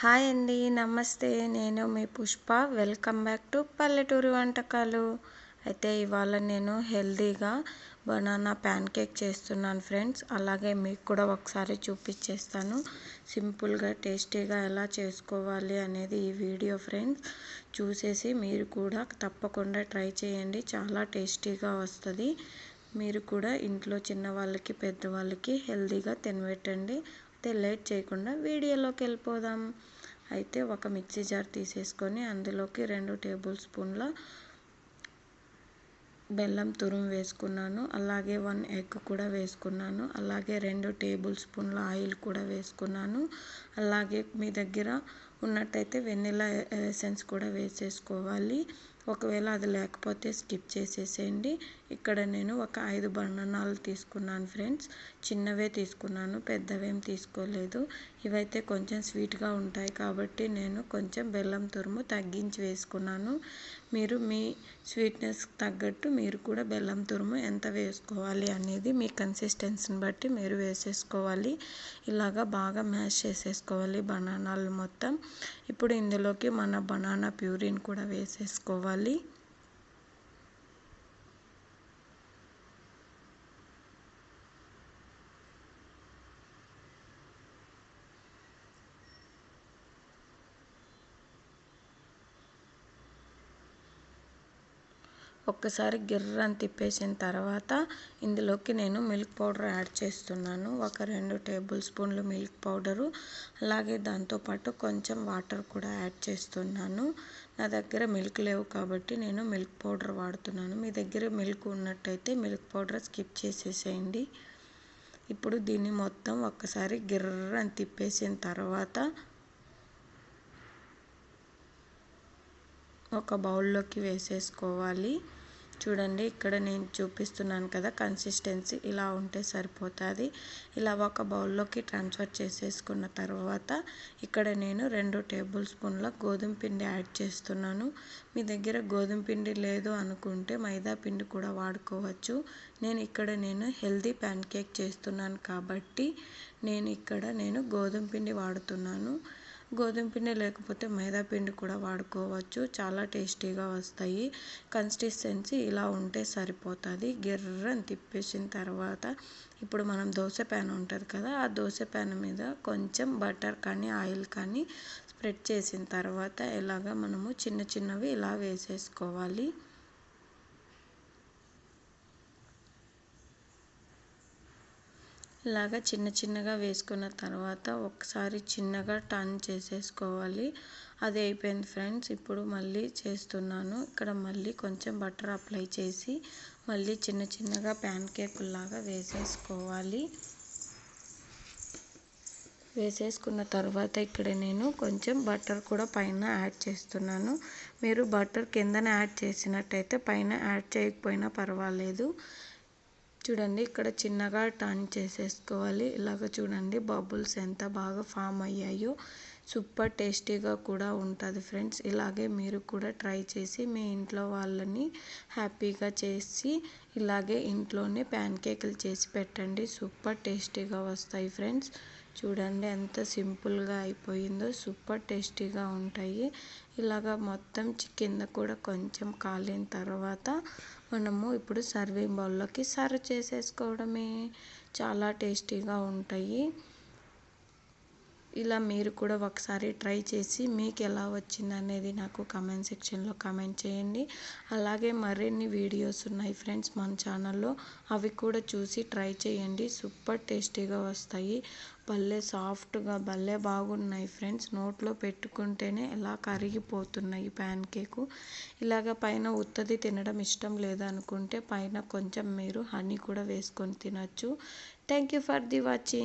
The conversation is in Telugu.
హాయ్ అండి నమస్తే. నేను మీ పుష్ప. వెల్కమ్ బ్యాక్ టు పల్లెటూరి వంటకాలు. అయితే ఇవాళ నేను హెల్తీగా బనానా ప్యాన్ కేక్ చేస్తున్నాను ఫ్రెండ్స్. అలాగే మీకు కూడా ఒకసారి చూపించేస్తాను సింపుల్గా టేస్టీగా ఎలా చేసుకోవాలి అనేది ఈ వీడియో ఫ్రెండ్స్. చూసేసి మీరు కూడా తప్పకుండా ట్రై చేయండి. చాలా టేస్టీగా వస్తుంది. మీరు కూడా ఇంట్లో చిన్నవాళ్ళకి పెద్దవాళ్ళకి హెల్దీగా తినబెట్టండి అయితే లేట్ చేయకుండా వీడియోలోకి వెళ్ళిపోదాం. అయితే ఒక మిక్సీ జార్ తీసేసుకొని అందులోకి రెండు టేబుల్ స్పూన్ల బెల్లం తురుము వేసుకున్నాను. అలాగే వన్ ఎగ్ కూడా వేసుకున్నాను. అలాగే రెండు టేబుల్ స్పూన్ల ఆయిల్ కూడా వేసుకున్నాను. అలాగే మీ దగ్గర ఉన్నట్టయితే వెనిలా ఎసెన్స్ కూడా వేసేసుకోవాలి. ఒకవేళ అది లేకపోతే స్కిప్ చేసేసేయండి. ఇక్కడ నేను ఒక ఐదు బనానాలు తీసుకున్నాను ఫ్రెండ్స్. చిన్నవే తీసుకున్నాను పెద్దవేం తీసుకోలేదు. ఇవైతే కొంచెం స్వీట్గా ఉంటాయి కాబట్టి నేను కొంచెం బెల్లం తురుము తగ్గించి వేసుకున్నాను. మీరు మీ స్వీట్నెస్ తగ్గట్టు మీరు కూడా బెల్లం తురుము ఎంత వేసుకోవాలి అనేది మీ కన్సిస్టెన్సీని బట్టి మీరు వేసేసుకోవాలి. ఇలాగా బాగా మ్యాష్ చేసేసుకోవాలి బనానాలు మొత్తం. ఇప్పుడు ఇందులోకి మన బనానా ప్యూరిన్ కూడా వేసేసుకోవాలి. ఒక్కసారి గిర్రని తిప్పేసిన తర్వాత ఇందులోకి నేను మిల్క్ పౌడర్ యాడ్ చేస్తున్నాను. ఒక రెండు టేబుల్ స్పూన్లు మిల్క్ పౌడరు. అలాగే దాంతోపాటు కొంచెం వాటర్ కూడా యాడ్ చేస్తున్నాను. నా దగ్గర మిల్క్ లేవు కాబట్టి నేను మిల్క్ పౌడర్ వాడుతున్నాను. మీ దగ్గర మిల్క్ ఉన్నట్టయితే మిల్క్ పౌడర్ స్కిప్ చేసేసేయండి. ఇప్పుడు దీన్ని మొత్తం ఒక్కసారి గిర్ర అని తిప్పేసిన తర్వాత ఒక బౌల్లోకి వేసేసుకోవాలి. చూడండి ఇక్కడ నేను చూపిస్తున్నాను కదా కన్సిస్టెన్సీ ఇలా ఉంటే సరిపోతుంది. ఇలా ఒక బౌల్లోకి ట్రాన్స్ఫర్ చేసేసుకున్న తర్వాత ఇక్కడ నేను రెండు టేబుల్ స్పూన్ల గోధుమ పిండి యాడ్ చేస్తున్నాను. మీ దగ్గర గోధుమ పిండి లేదు అనుకుంటే మైదా పిండి కూడా వాడుకోవచ్చు. నేను ఇక్కడ నేను హెల్దీ ప్యాన్ కేక్ చేస్తున్నాను కాబట్టి నేను ఇక్కడ నేను గోధుమ పిండి వాడుతున్నాను. గోధుమ పిండి లేకపోతే మైదా పిండి కూడా వాడుకోవచ్చు. చాలా టేస్టీగా వస్తాయి. కన్సిస్టెన్సీ ఇలా ఉంటే సరిపోతుంది. గిర్రని తిప్పేసిన తర్వాత ఇప్పుడు మనం దోశ ప్యాన్ ఉంటుంది కదా ఆ దోశ ప్యాన్ మీద కొంచెం బటర్ కానీ ఆయిల్ కానీ స్ప్రెడ్ చేసిన తర్వాత ఇలాగ మనము చిన్న చిన్నవి ఇలా వేసేసుకోవాలి. ఇలాగా చిన్న చిన్నగా వేసుకున్న తర్వాత ఒకసారి చిన్నగా టర్న్ చేసేసుకోవాలి. అది అయిపోయింది ఫ్రెండ్స్. ఇప్పుడు మళ్ళీ చేస్తున్నాను. ఇక్కడ మళ్ళీ కొంచెం బటర్ అప్లై చేసి మళ్ళీ చిన్న చిన్నగా ప్యాన్ కేకుల్లాగా వేసేసుకోవాలి. వేసేసుకున్న తర్వాత ఇక్కడ నేను కొంచెం బటర్ కూడా పైన యాడ్ చేస్తున్నాను. మీరు బటర్ కిందన యాడ్ చేసినట్టయితే పైన యాడ్ చేయకపోయినా పర్వాలేదు. చూడండి ఇక్కడ చిన్నగా టర్న్ చేసేసుకోవాలి. ఇలాగ చూడండి బబుల్స్ ఎంత బాగా ఫామ్ అయ్యాయో. సూపర్ టేస్టీగా కూడా ఉంటుంది ఫ్రెండ్స్. ఇలాగే మీరు కూడా ట్రై చేసి మీ ఇంట్లో వాళ్ళని హ్యాపీగా చేసి ఇలాగే ఇంట్లోనే ప్యాన్ కేకులు చేసి పెట్టండి. సూపర్ టేస్టీగా వస్తాయి ఫ్రెండ్స్. చూడండి ఎంత సింపుల్గా అయిపోయిందో సూపర్ టేస్టీగా ఉంటాయి. ఇలాగ మొత్తం కింద కూడా కొంచెం కాలిన తర్వాత మనము ఇప్పుడు సర్వింగ్ బౌల్లోకి సర్వ్ చేసేసుకోవడమే. చాలా టేస్టీగా ఉంటాయి. ఇలా మీరు కూడా ఒకసారి ట్రై చేసి మీకు ఎలా వచ్చింది అనేది నాకు కమెంట్ సెక్షన్లో కమెంట్ చేయండి. అలాగే మరిన్ని వీడియోస్ ఉన్నాయి ఫ్రెండ్స్ మన ఛానల్లో అవి కూడా చూసి ట్రై చేయండి. సూపర్ టేస్టీగా వస్తాయి. భలే సాఫ్ట్గా భలే బాగున్నాయి ఫ్రెండ్స్ నోట్లో పెట్టుకుంటేనే ఎలా కరిగిపోతున్నాయి ప్యాన్ కేకు ఇలాగ పైన ఉత్తది తినడం ఇష్టం లేదనుకుంటే పైన కొంచెం మీరు హనీ కూడా వేసుకొని తినచ్చు. Thank you for the watching